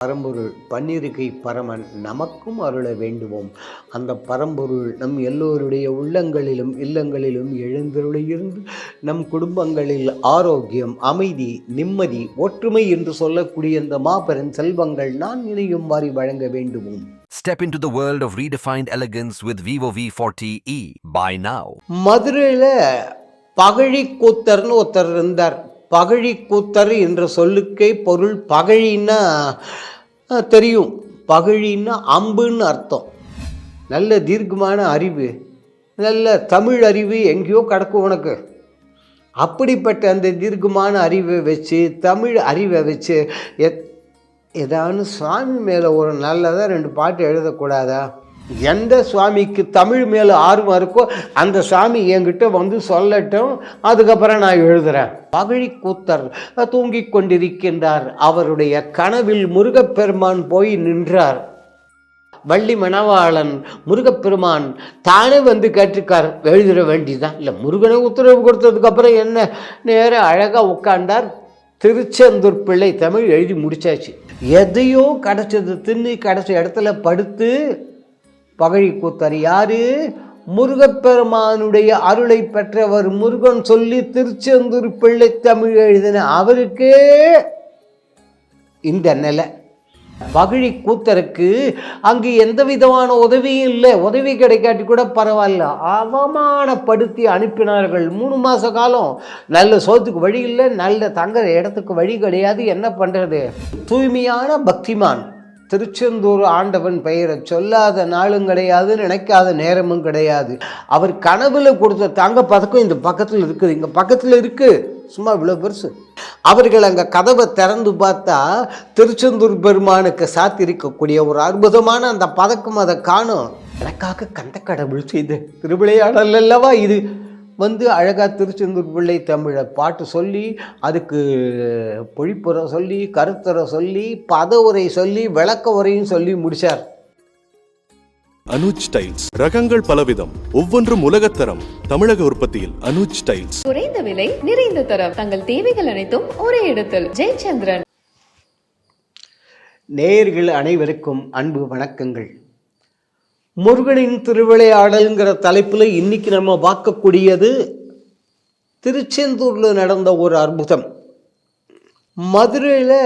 பரம்பொருள் பன்னிருக்கை பரமன் நமக்கும் அருள வேண்டுவோம் அந்த பரம்பொருள் நம் எல்லோருடைய உள்ளங்களிலும் இல்லங்களிலும் எழுந்தருளியிருந்து நம் குடும்பங்களில் ஆரோக்கியம் அமைதி நிம்மதி ஒற்றுமை என்று சொல்லக்கூடிய இந்த மாபெரும் செல்வங்கள் நான் நினையும் மாறி வழங்க வேண்டுவோம் Step into the world of redefined elegance with Vivo V40e. Buy now. மதுரையில் பகழி கூத்தர்னு ஒருத்தர் இருந்தார் பகழி கூத்தர் என்ற சொல்லுக்கே பொருள் பகழின்னா தெரியும். பகழின்னா அம்புன்னு அர்த்தம். நல்ல தீர்க்கமான அறிவு. நல்ல தமிழ் அறிவு எங்கேயோ கிடக்கும் உனக்கு. அப்படிப்பட்ட அந்த தீர்க்கமான அறிவை வச்சு தமிழ் அறிவை வச்சு எத் ஏதாவது சுவாமி மேலே ஒரு நல்லதாக ரெண்டு பாட்டு எழுதக்கூடாதா? எந்த சுவாமிக்கு தமிழ் மேலே ஆர்வம் இருக்கோ அந்த சுவாமி என்கிட்ட வந்து சொல்லட்டும் அதுக்கப்புறம் நான் எழுதுகிறேன் பகழி கூத்தர் தூங்கிக் கொண்டிருக்கின்றார். அவருடைய கனவில் முருகப்பெருமான் போய் நின்றார். வள்ளி மணவாளன் முருகப்பெருமான் தானே வந்து கேட்டிருக்கார் எழுதிட வேண்டியதுதான். இல்லை முருகனை உத்தரவு கொடுத்ததுக்கப்புறம் என்ன? நேராக அழகாக உட்காண்டார் திருச்செந்தூர் பிள்ளை தமிழ் எழுதி முடிச்சாச்சு. எதையோ கிடச்சது தின்னு கிடச்ச இடத்துல படுத்து பகழி கூத்தர் யாரு? முருகப்பெருமானுடைய அருளை பெற்றவர் முருகன் சொல்லி திருச்செந்தூர் பிள்ளை தமிழ் எழுதின அவருக்கே இந்த நிலை. பகழி கூத்தருக்கு அங்கு எந்த விதமான உதவியும் இல்லை. உதவி கிடைக்காட்டி கூட பரவாயில்ல. அவமானப்படுத்தி அனுப்பினார்கள். மூணு மாத காலம். நல்ல சோத்துக்கு வழி இல்லை. நல்ல தங்குற இடத்துக்கு வழி கிடையாது. என்ன பண்ணுறது தூய்மையான பக்திமான். திருச்செந்தூர் ஆண்டவன் பெயரை சொல்லாத நாளும் கிடையாது நினைக்காத நேரமும் கிடையாது. அவர் கனவுல கொடுத்த தங்க பதக்கம் இந்த பக்கத்தில் இருக்குது. இங்கே பக்கத்தில் இருக்குது சும்மா இவ்வளோ பெருசு. அவர்கள் அங்கே கதவை திறந்து பார்த்தா திருச்செந்தூர் பெருமானுக்கு சாத்திருக்கக்கூடிய ஒரு அற்புதமான அந்த பதக்கம் அதை காணும். எனக்காக கந்த கடவுள் செய்த திருவிளையாடல் அல்லவா இது? வந்து அழகா திருச்செந்தூர் பிள்ளை தமிழை பாட்டு சொல்லி அதுக்கு பொழிப்புரை சொல்லி கருத்துரை சொல்லி பத உரை சொல்லி விளக்க உரையும் சொல்லி முடிச்சார். அனுஜ் டைல்ஸ். ரகங்கள் பலவிதம். ஒவ்வொன்றும் உலகத்தரம் தமிழக உற்பத்தியில் அனுஜ் டைல்ஸ். குறைந்த விலை நிறைந்த தரம். தங்கள் தேவைகள் அனைத்தும் ஒரே இடத்தில். ஜெயச்சந்திரன். நேயர்கள் அனைவருக்கும் அன்பு வணக்கங்கள். முருகனின் திருவிளையாடல்ங்கிற தலைப்பில் இன்னைக்கு நம்ம பார்க்கக்கூடியது திருச்செந்தூரில் நடந்த ஒரு அற்புதம். மதுரையில்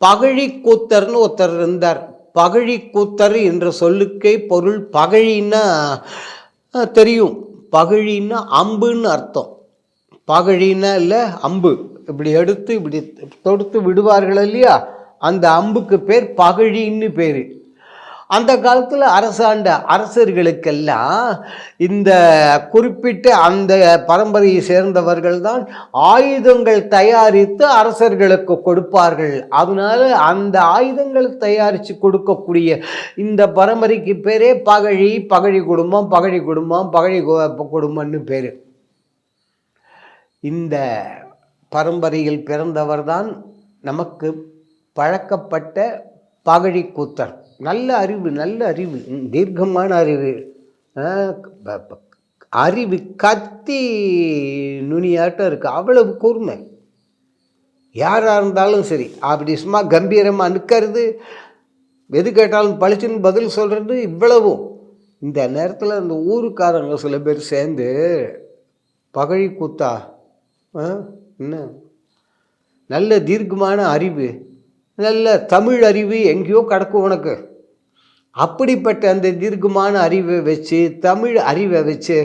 பகழி கூத்தர்னு ஒருத்தர் இருந்தார். பகழி கூத்தர் என்ற சொல்லுக்கே பொருள் பகழின்னா தெரியும். பகழின்னா அம்புன்னு அர்த்தம். பகழின்னா இல்லை அம்பு. இப்படி எடுத்து இப்படி தொடுத்து விடுவார்கள் இல்லையா? அந்த அம்புக்கு பேர் பகழின்னு பேர். அந்த காலத்தில் அரசாண்ட அரசர்களுக்கெல்லாம் இந்த குறிப்பிட்ட அந்த பரம்பரையை சேர்ந்தவர்கள் தான் ஆயுதங்கள் தயாரித்து அரசர்களுக்கு கொடுப்பார்கள். அதனால அந்த ஆயுதங்கள் தயாரித்து கொடுக்கக்கூடிய இந்த பரம்பரைக்கு பேரே பகழி பகழி குடும்பம் பகழி குடும்பம் பகழி குடும்பம்னு பேர். இந்த பரம்பரையில் பிறந்தவர் தான் நமக்கு பழக்கப்பட்ட பகழி கூத்தர். நல்ல அறிவு நல்ல அறிவு தீர்க்கமான அறிவு. ஆ, ப- ப- அறிவு கத்தி நுனியாட்டம் இருக்குது அவ்வளவு கூர்மை. யாராக இருந்தாலும் சரி அப்படி சும்மா கம்பீரமாக நிற்கிறது எது கேட்டாலும் பளிச்சுன்னு பதில் சொல்கிறது இவ்வளவும் இந்த நேரத்தில் அந்த ஊருக்காரங்க சில பேர் சேர்ந்து பகழி கூத்தா ஆ என்ன? நல்ல தீர்க்கமான அறிவு. நல்ல தமிழ் அறிவு எங்கேயோ கிடக்கும் உனக்கு. அப்படிப்பட்ட அந்த தீர்க்கமான அறிவை வச்சு தமிழ் அறிவை வச்சு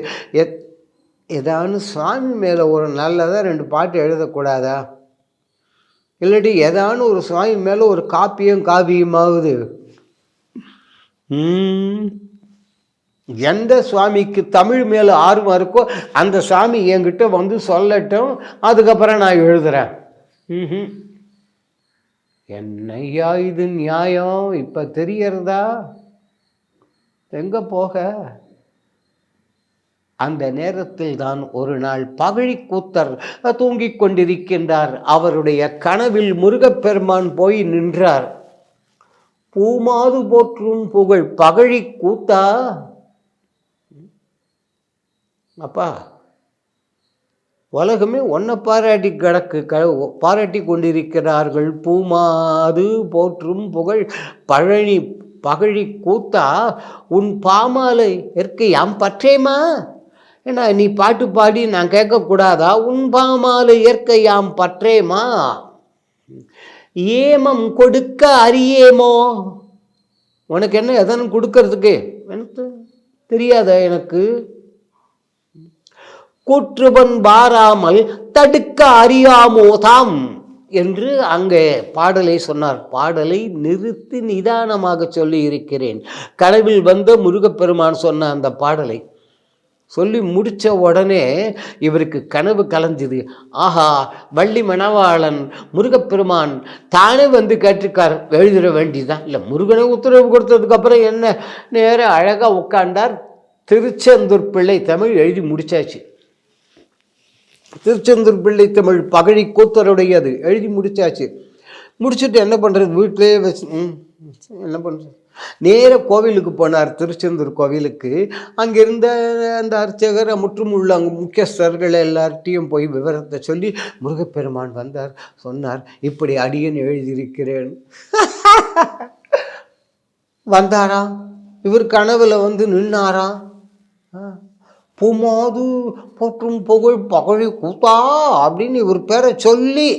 எத் ஏதாவது சுவாமி மேலே ஒரு நல்லதாக ரெண்டு பாட்டு எழுதக்கூடாதா? இல்லாட்டி ஏதானு ஒரு சுவாமி மேலே ஒரு காப்பியம் காவியமாகுது எந்த சுவாமிக்கு தமிழ் மேலே ஆர்வம் இருக்கோ அந்த சாமி என்கிட்ட வந்து சொல்லட்டும் அதுக்கப்புறம் நான் எழுதுகிறேன் ம் என்னய்யா இது நியாயம்? இப்போ தெரியறதா? எங்கே போக? அந்த நேரத்தில் தான் ஒரு நாள் பகழி கூத்தர் தூங்கிக் கொண்டிருக்கின்றார். அவருடைய கனவில் முருகப்பெருமான் போய் நின்றார். பூமாது போற்றும் புகழ் பகழி கூத்தா? அப்பா உலகமே ஒன்றை பாராட்டி கிடக்கு க பாராட்டி கொண்டிருக்கிறார்கள். பூமாது போற்றும் புகழ். பழனி பகழி கூத்தா உன் பாமாலை ஏற்கையாம் பற்றேமா? ஏன்னா நீ பாட்டு பாடி நான் கேட்கக்கூடாதா? உன் பாமாலை இயற்கையாம் பற்றேமா? ஏமம் கொடுக்க அறியேமோ? உனக்கு என்ன எதனும் கொடுக்கறதுக்கு? எனக்கு தெரியாத எனக்கு? கூற்றுவன் பாராமல் தடுக்க அறியாமோதாம் என்று அங்கே பாடலை சொன்னார். பாடலை நிறுத்தி நிதானமாக சொல்லி இருக்கிறேன் கனவில் வந்த முருகப்பெருமான் சொன்ன அந்த பாடலை சொல்லி முடித்த உடனே இவருக்கு கனவு கலைஞ்சுது ஆஹா வள்ளி மணவாளன் முருகப்பெருமான் தானே வந்து கேட்டிருக்கார். எழுதிட வேண்டியதுதான். இல்லை முருகனை உத்தரவு கொடுத்ததுக்கப்புறம் என்ன? நேராக அழகாக உட்காண்டார் திருச்செந்தூர் பிள்ளை தமிழ் எழுதி முடிச்சாச்சு. திருச்செந்தூர் பிள்ளை தமிழ் பகழி கூத்தருடையது. எழுதி முடிச்சாச்சு. முடிச்சுட்டு என்ன பண்ணுறது வீட்டிலே வச்சு என்ன பண்ணுறது நேர கோவிலுக்கு போனார் திருச்செந்தூர் கோவிலுக்கு. அங்கிருந்த அந்த அர்ச்சகர் முற்றும் உள்ள அங்கே முக்கியஸ்தர்கள் எல்லார்ட்டையும் போய் விவரத்தை சொல்லி முருகப்பெருமான் வந்தார் சொன்னார் இப்படி அடியன் எழுதியிருக்கிறேன். வந்தாராம் இவர் கனவுல வந்து நின்னாராம் பூமாது போற்றும் புகழ் பகழி கூத்தா அப்படின்னு இவர் பேரை சொல்லி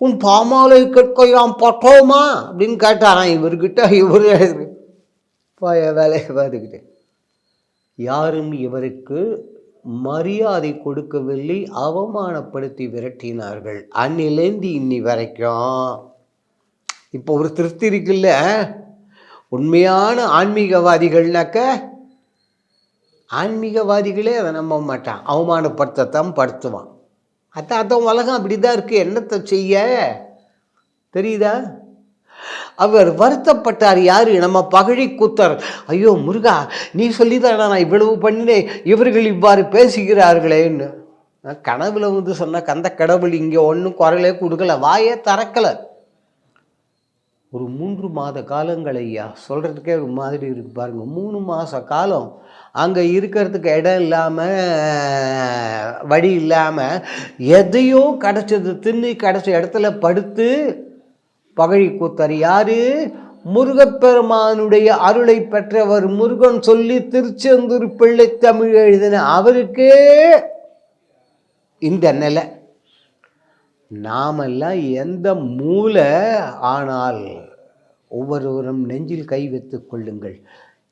உன் பாமாலை கேட்கையாம் பட்டோமா அப்படின்னு கேட்டாராம் இவர்கிட்ட. இவர் வேலையை பார்த்துக்கிட்டு யாரும் இவருக்கு மரியாதை கொடுக்கவில்லை அவமானப்படுத்தி விரட்டினார்கள். அன்னிலேந்து இன்னி வரைக்கும். இப்போ ஒரு திருப்தி இருக்குல்ல? உண்மையான ஆன்மீகவாதிகள்னாக்க ஆன்மீகவாதிகளே அதை நம்ப மாட்டான். அவமானப்படுத்தத்தான் படுத்துவான். அதான் அதான் உலகம் அப்படி தான் இருக்குது என்னத்தை செய்ய? தெரியுதா? அவர் வருத்தப்பட்டார். யாரு? நம்ம பகழி கூத்தர். ஐயோ முருகா நீ சொல்லிதானா நான் இவ்வளவு பண்ணினேன் இவர்கள் இவ்வாறு பேசுகிறார்களேன்னு. கனவுல வந்து சொன்ன கந்த கடவுள் இங்கே ஒன்றும் குரலே கொடுக்கல. வாயே திறக்கலை. ஒரு மூன்று மாத காலங்கள் ஐயா சொல்கிறதுக்கே ஒரு மாதிரி இருக்கு பாருங்கள் மூணு மாத காலம் அங்கே இருக்கிறதுக்கு இடம் இல்லாமல் வழி இல்லாமல் எதையோ கிடச்சது தின்னு கிடச்ச இடத்துல படுத்து பகழி கூத்தர் யார்? முருகப்பெருமானுடைய அருளை பெற்றவர் முருகன் சொல்லி திருச்செந்தூர் பிள்ளை தமிழ் எழுதின அவருக்கே இந்த நிலை. நாமெல்லாம் எந்த மூலை ஆனால் ஒவ்வொருவரும் நெஞ்சில் கை வைத்து கொள்ளுங்கள்.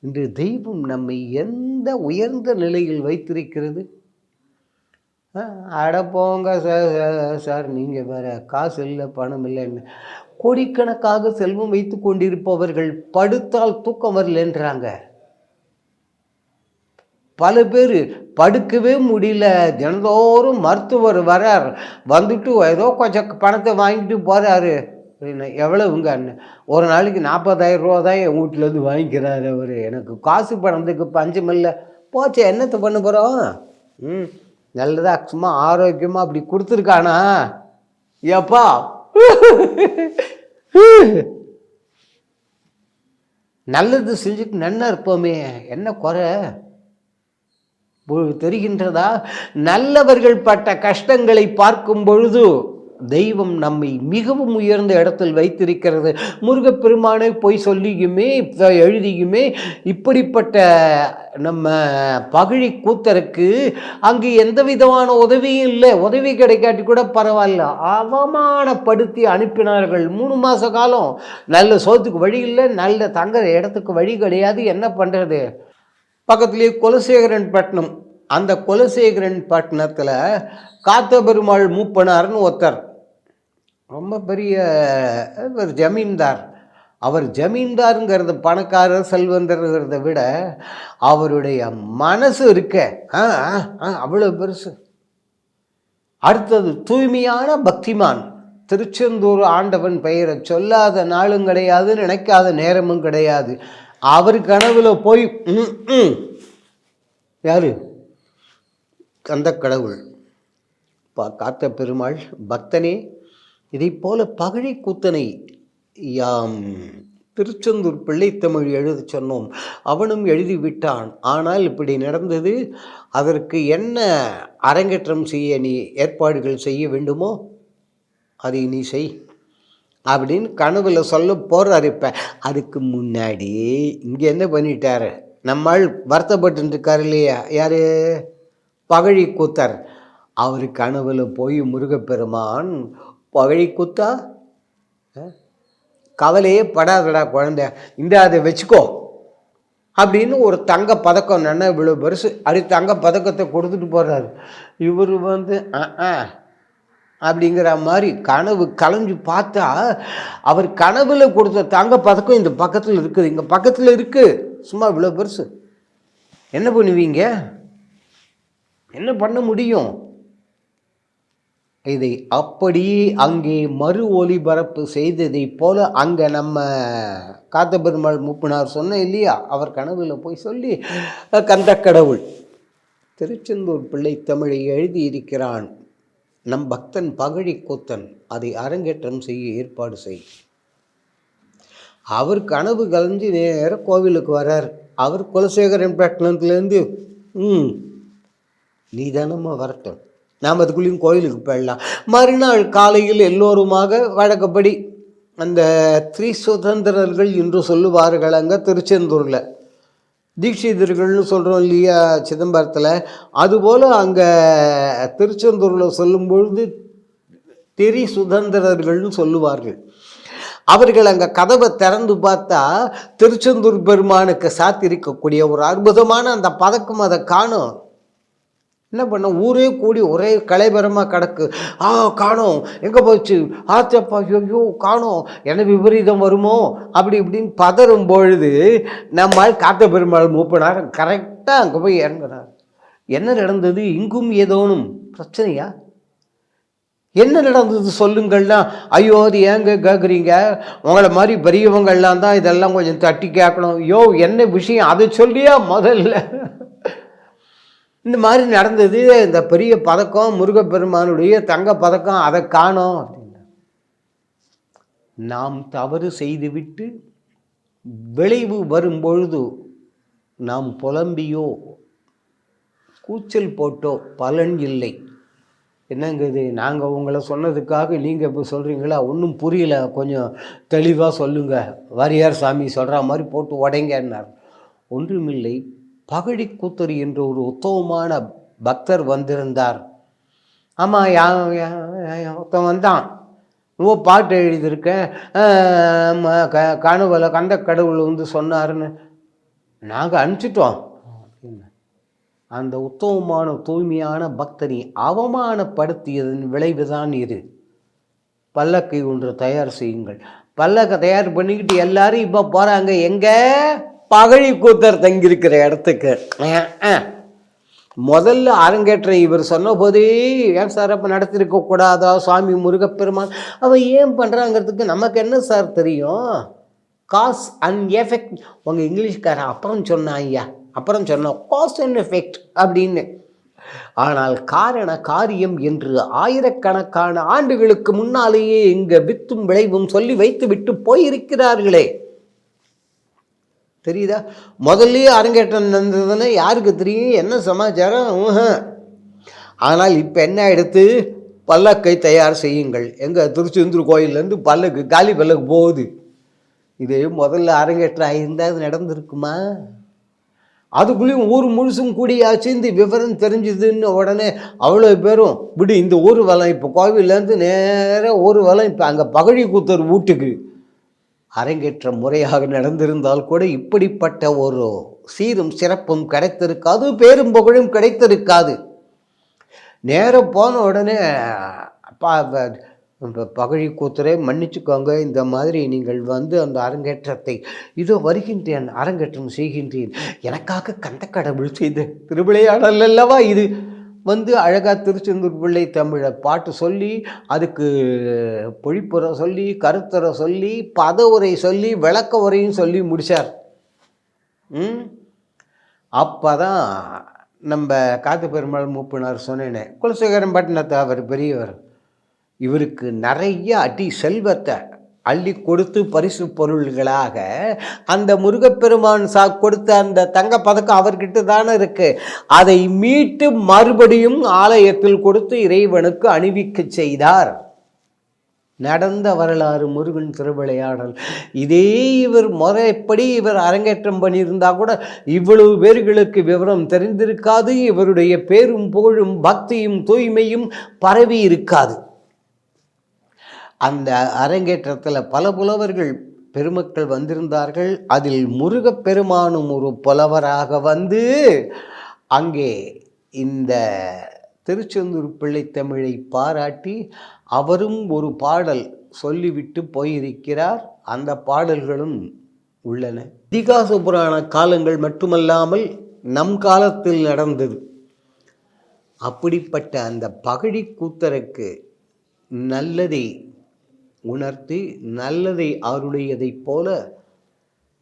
இன்று தெய்வம் நம்மை எந்த உயர்ந்த நிலையில் வைத்திருக்கிறது? அட போங்க சார் சார், சார் நீங்கள் வேற காசு இல்லை பணம் இல்லைன்னு கோடிக்கணக்காக செல்வம் வைத்து கொண்டிருப்பவர்கள் படுத்தால் தூக்கம் வரலன்றாங்க. பல பேர் படுக்கவே முடியல. தினந்தோறும் மருத்துவர் வரார். வந்துட்டு ஏதோ கொஞ்சம் பணத்தை வாங்கிட்டு போகிறாரு அப்படின்னு எவ்வளவுங்க ஒரு நாளைக்கு நாற்பதாயிரம் ரூபா தான் என் வீட்டிலேருந்து வாங்கிக்கிறாரு அவர். எனக்கு காசு பணத்துக்கு பஞ்சம் இல்லை. போச்சு என்னத்தை பண்ண போகிறோம் ம் நல்லதாக சும்மா ஆரோக்கியமாக அப்படி கொடுத்துருக்கானா? ஏப்பா நல்லது செஞ்சுட்டு நன்னா இருப்போமே. என்ன குறை? தெரிகின்றதா? நல்லவர்கள் பட்ட கஷ்டங்களை பார்க்கும் பொழுது தெய்வம் நம்மை மிகவும் உயர்ந்த இடத்தில் வைத்திருக்கிறது. முருகப்பெருமானை போய் சொல்லியுமே எழுதியுமே இப்படிப்பட்ட நம்ம பகழி கூத்தருக்கு அங்கு எந்த விதமான உதவியும் இல்லை. உதவி கிடைக்காட்டி கூட பரவாயில்ல. அவமானப்படுத்தி அனுப்பினார்கள். மூணு மாத காலம். நல்ல சோத்துக்கு வழி இல்லை. நல்ல தங்குற இடத்துக்கு வழி கிடையாது. என்ன பண்ணுறது பக்கத்துலேயே குலசேகரன் பட்டினம். அந்த குலசேகரன் பட்டினத்தில் காத்த பெருமாள் மூப்பனார்னு ஒருத்தர். ரொம்ப பெரிய ஒரு ஜமீன்தார். அவர் ஜமீன்தாருங்கிறது பணக்காரர் செல்வந்தருங்கிறத விட அவருடைய மனசு இருக்க. ஆ ஆ, ஆ, அவ்வளோ பெருசு. அடுத்தது தூய்மையான பக்திமான். திருச்செந்தூர் ஆண்டவன் பெயரை சொல்லாத நாளும் கிடையாது நினைக்காத நேரமும் கிடையாது. அவர் கனவில் போய் யார்? அந்த கடவுள். பா காத்த பெருமாள் பக்தனே இதைப் போல பகழி கூத்தனை யாம் திருச்செந்தூர் பிள்ளைத்தமிழ் எழுத சொன்னோம். அவனும் எழுதிவிட்டான் ஆனால் இப்படி நடந்தது அதற்கு என்ன அரங்கேற்றம் செய்ய நீ ஏற்பாடுகள் செய்ய வேண்டுமோ அதை நீ செய். அப்படின்னு கனவுல சொல்ல போகிறார் இப்போ. அதுக்கு முன்னாடி இங்கே என்ன பண்ணிட்டாரு? நம்மால் வருத்தப்பட்டு இருக்கார் இல்லையா? யார்? பகழி கூத்தர். அவர் கனவுல போய் முருகப்பெருமான் பகழி கூத்தா? கவலையே படாதடா குழந்தை. இந்த அதை வச்சுக்கோ. அப்படின்னு ஒரு தங்க பதக்கம் என்ன இவ்வளோ பெருசு. அது தங்க பதக்கத்தை கொடுத்துட்டு போகிறாரு இவர் வந்து ஆ ஆ. அப்படிங்கிற மாதிரி கனவு கலைஞ்சு பார்த்தா அவர் கனவுல கொடுத்த தங்க பதக்கம் இந்த பக்கத்தில் இருக்குது. இங்கே பக்கத்தில் இருக்குது சும்மா இவ்வளோ பெருசு. என்ன பண்ணுவீங்க? என்ன பண்ண முடியும்? இதை அப்படி அங்கே மறு ஒலிபரப்பு செய்ததைப் போல அங்கே நம்ம காத்த பெருமாள் மூப்பினார் சொன்ன இல்லையா? அவர் கனவுல போய் சொல்லி கந்த கடவுள் திருச்செந்தூர் பிள்ளை தமிழை எழுதியிருக்கிறான். நம் பக்தன் பகழி கூத்தன் அதை அரங்கேற்றம் செய்ய ஏற்பாடு செய். அவர் கனவு கலைஞ்சு நேர கோவிலுக்கு வரார். அவர் குலசேகரன் பட்டணத்துலேருந்து ம் நீ தானம்மா வரட்டும். நாம் அதுக்குள்ளேயும் கோயிலுக்கு போயிடலாம். மறுநாள் காலையில் எல்லோருமாக வழக்கப்படி அந்த த்ரீ சுதந்திரர்கள் என்று சொல்லுவார்கள் அங்கே திருச்செந்தூரில். தீட்சிதர்கள்னு சொல்கிறோம் இல்லையா சிதம்பரத்தில்? அதுபோல் அங்கே திருச்செந்தூரில் சொல்லும் பொழுது சுதந்திரர்கள்னு சொல்லுவார்கள். அவர்கள் அங்கே கதவை திறந்து பார்த்தா திருச்செந்தூர் பெருமானுக்கு சாத்திருக்கக்கூடிய ஒரு அற்புதமான அந்த பதக்கம் அதை காணும். என்ன பண்ண? ஊரே கூடி ஒரே கலைபரமாக கிடக்கு. ஆ காணோம். எங்கே போச்சு? ஆச்சப்பா ஐயோ காணோம். என்ன விபரீதம் வருமோ? அப்படி இப்படின்னு பதறும் பொழுது நம்ம காத்த பெருமாள் மூப்பினார் கரெக்டாக அங்கே போய் இறங்குறார். என்ன நடந்தது? இங்கும் ஏதோனும் பிரச்சனையா? என்ன நடந்தது சொல்லுங்கள்னா ஐயோ அது ஏங்க கேட்குறீங்க உங்களை மாதிரி பெரியவங்கள்லாம் தான் இதெல்லாம் கொஞ்சம் தட்டி கேட்கணும். ஐயோ என்ன விஷயம்? அதை சொல்லியா முதல்ல? இந்த மாதிரி நடந்தது இந்த பெரிய பதக்கம் முருகப்பெருமானுடைய தங்க பதக்கம் அதை காணோம் அப்படின்னா நாம் தவறு செய்துவிட்டு விளைவு வரும்பொழுது நாம் புலம்பியோ கூச்சல் போட்டோ பலன் இல்லை. என்னங்க இது நாங்கள் உங்களை சொன்னதுக்காக நீங்கள் இப்போ சொல்கிறீங்களா ஒன்றும் புரியல. கொஞ்சம் தெளிவாக சொல்லுங்கள் வாரியார் சாமி சொல்கிற மாதிரி போட்டு உடைங்கன்னார். ஒன்றுமில்லை. பகழி கூத்தர் என்ற ஒரு உத்தவமான பக்தர் வந்திருந்தார். ஆமாம் யா ஒருத்தன் வந்தான். ஓ பாட்டு எழுதியிருக்கேன் க கனவுல கந்த கடவுள் வந்து சொன்னாருன்னு நாங்கள் அனுப்பிச்சிட்டோம். அப்படின்னு. அந்த உத்தவமான தூய்மையான பக்தனை அவமானப்படுத்தியதன் விளைவுதான் இது. பல்லக்கை ஒன்று தயார் செய்யுங்கள். பல்லக்கை தயார் பண்ணிக்கிட்டு எல்லாரும் இப்போ போகிறாங்க எங்கே? பகழி கூத்தர் தங்கியிருக்கிற இடத்துக்கு. முதல்ல அரங்கேற்ற இவர் சொன்ன போதே ஏன் சார் அப்போ நடத்திருக்க கூடாதா சுவாமி முருகப்பெருமான்? அவன் ஏன் பண்ணுறாங்கிறதுக்கு நமக்கு என்ன சார் தெரியும்? காஸ் அண்ட் எஃபெக்ட் உங்கள் இங்கிலீஷ்காரன் அப்புறம் சொன்னான் ஐயா அப்புறம் சொன்னான் காஸ் அண்ட் எஃபெக்ட் அப்படின்னு. ஆனால் காரண காரியம் என்று ஆயிரக்கணக்கான ஆண்டுகளுக்கு முன்னாலேயே இங்கே வித்தும் விளைவும் சொல்லி வைத்து விட்டு போயிருக்கிறார்களே. தெரியுதா? முதல்லயே அரங்கேற்றம் நடந்ததுன்னு யாருக்கு தெரியும்? என்ன சமாச்சாரம்? ஆனால் இப்போ என்ன எடுத்து? பல்லக்கை தயார் செய்யுங்கள். எங்கள் திருச்செந்தூர் கோயிலேருந்து பல்லக்கு காலி பல்லக்கு போகுது. இது முதல்ல அரங்கேற்றம் ஆகியிருந்தால் அது நடந்திருக்குமா? அதுக்குள்ளேயும் ஊர் முழுசும் கூடியாச்சு இந்த விவரம் தெரிஞ்சுதுன்னு உடனே அவ்வளோ பேரும் விடு இந்த ஊர் வளம் இப்போ கோவிலேருந்து நேராக ஊர் வளம் இப்போ அங்கே பகழி கூத்தர் வீட்டுக்கு அரங்கேற்றம் முறையாக நடந்திருந்தால் கூட இப்படிப்பட்ட ஒரு சீரும் சிறப்பும் கிடைத்திருக்காது பேரும் புகழும் கிடைத்திருக்காது. நேரம் போன உடனே பகழி கூத்தரே மன்னிச்சுக்கோங்க இந்த மாதிரி நீங்கள் வந்து அந்த அரங்கேற்றத்தை இதோ வருகின்றேன் அரங்கேற்றம் செய்கின்றேன். எனக்காக கந்த கடவுள் செய்த திருவிளையாடல் அல்லவா இது? வந்து அழகாக திருச்செந்தூர் பிள்ளை தமிழை பாட்டு சொல்லி அதுக்கு பொழிப்புரை சொல்லி கருத்துரை சொல்லி பத உரை சொல்லி விளக்க உரையும் சொல்லி முடித்தார் ம்? அப்போ தான் நம்ம காத்து பெருமாள் மூப்பினார் சொன்னேனே குலசேகரன் பட்டினத்தை அவர் பெரியவர் இவருக்கு நிறைய அடி செல்வத்தை அள்ளி கொடுத்து பரிசு பொருள்களாக அந்த முருகப்பெருமான் சா கொடுத்த அந்த தங்கப்பதக்கம் அவர்கிட்ட தானே இருக்கு. அதை மீட்டு மறுபடியும் ஆலயத்தில் கொடுத்து இறைவனுக்கு அணிவிக்க செய்தார். நடந்த வரலாறு முருகன் திருவிளையாடல். இதே இவர் முறைப்படி இவர் அரங்கேற்றம் பண்ணியிருந்தா கூட இவ்வளவு பேர்களுக்கு விவரம் தெரிந்திருக்காது. இவருடைய பேரும் புகழும் பக்தியும் தூய்மையும் பரவி இருக்காது. அந்த அரங்கேற்றத்தில் பல புலவர்கள் பெருமக்கள் வந்திருந்தார்கள். அதில் முருகப்பெருமானும் ஒரு புலவராக வந்து அங்கே இந்த திருச்செந்தூர் பிள்ளை தமிழை பாராட்டி அவரும் ஒரு பாடல் சொல்லிவிட்டு போயிருக்கிறார். அந்த பாடல்களும் உள்ளன. இதிகாச புராண காலங்கள் மட்டுமல்லாமல் நம் காலத்தில் நடந்தது. அப்படிப்பட்ட அந்த பகழி கூத்தருக்கு நல்லதை உணர்த்தி நல்லதை அருளியதைப் போல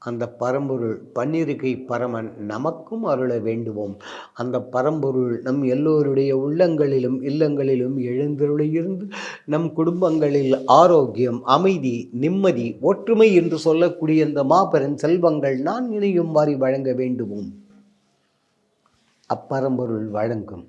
அந்த பரம்பொருள் பன்னிருக்கை பரமன் நமக்கும் அருள வேண்டுவோம். அந்த பரம்பொருள் நம் எல்லோருடைய உள்ளங்களிலும் இல்லங்களிலும் எழுந்தருளியிருந்து நம் குடும்பங்களில் ஆரோக்கியம் அமைதி நிம்மதி ஒற்றுமை என்று சொல்லக்கூடிய இந்த மாபெரும் செல்வங்கள் நான் இணையும் வாரி வழங்க வேண்டுவோம். அப்பரம்பொருள் வழங்கும்.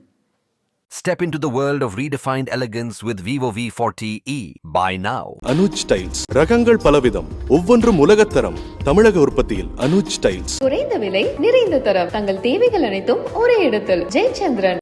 Step into the world of redefined elegance with Vivo V40e. Buy now. Anuj tiles ரகங்கள் பலவிதம். ஒவ்வொன்றும் உலகத்தரம். தமிழக உற்பத்தியில் அனுஜ் டைல்ஸ் குறைந்த விலை நிறைந்த தரம். தங்கள் தேவைகள் அனைத்தும் ஒரே இடத்தில். ஜெயச்சந்திரன்.